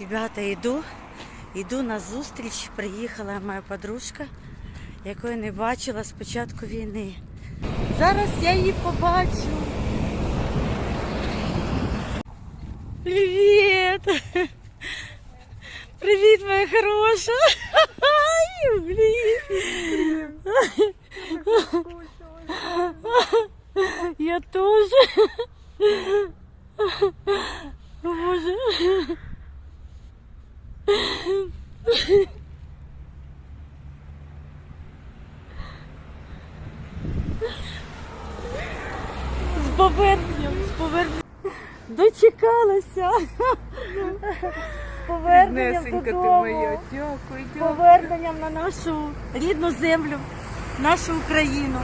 Ребята, йду, йду на зустріч. Приїхала моя подружка, якої не бачила з початку війни. Зараз я її побачу. Привіт! Привіт, моя хороша! Ай, блін! Я тоже. Боже. З поверненням, з поверненням. Дочекалася. Поверненням Несенька ти моя, дякую, дякую. Поверненням на нашу рідну землю, нашу Україну.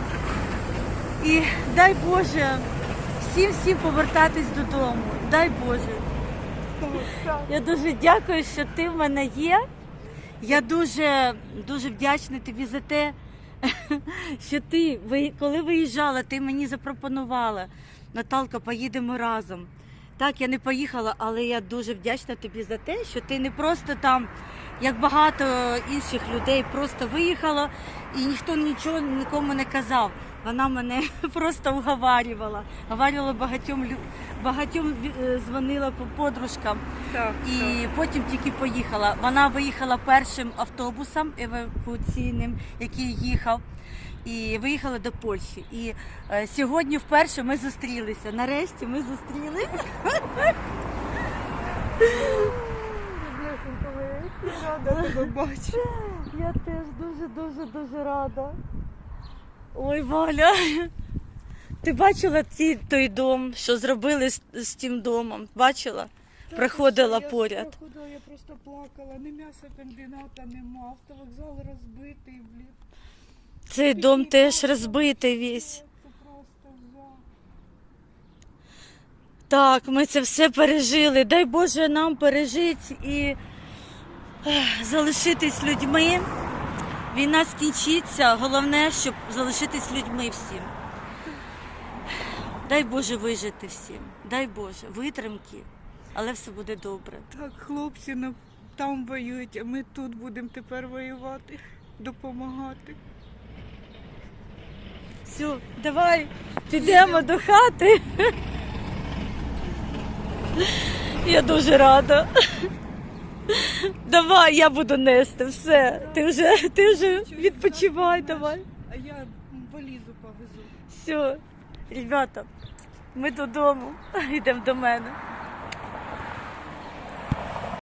І дай Боже всім всім повертатись додому. Дай Боже. Я дуже дякую, що ти в мене є. Я дуже, дуже вдячна тобі за те, що ти, коли виїжджала, ти мені запропонувала. Наталка, поїдемо разом. Так, я не поїхала, але я дуже вдячна тобі за те, що ти не просто там, як багато інших людей, просто виїхала і ніхто нічого нікому не казав. Вона мене просто уговарювала. Уговарювала багатьом багатьом е, дзвонила по подружкам. Так, І потім тільки поїхала. Вона виїхала першим автобусом евакуаційним, який їхав. І виїхала до Польщі. І е, сьогодні вперше ми зустрілися. Нарешті ми зустрілися. Рада тебе бачити. Я теж дуже дуже дуже рада. Ой, Валя. Ти бачила ті, той дом, що зробили з, з тим домом? Бачила? Проходила Я поряд. проходила, я просто плакала. Ні м'яса комбіната нема, автовокзал розбитий, блін. Цей дом теж розбитий весь. Це просто жах. Так, ми це все пережили. Дай Боже нам пережити і ех, залишитись людьми. Війна скінчиться. Головне, щоб залишитись людьми всім. Дай Боже вижити всім. Дай Боже, витримки, але все буде добре. Так, хлопці на- там воюють, а ми тут будемо тепер воювати, допомагати. Все, давай підемо до хати. Я дуже рада. Давай, я буду нести все. Ти вже, ти вже відпочивай, давай. А я валізу повезу. Все, ребята, ми додому, йдемо до мене.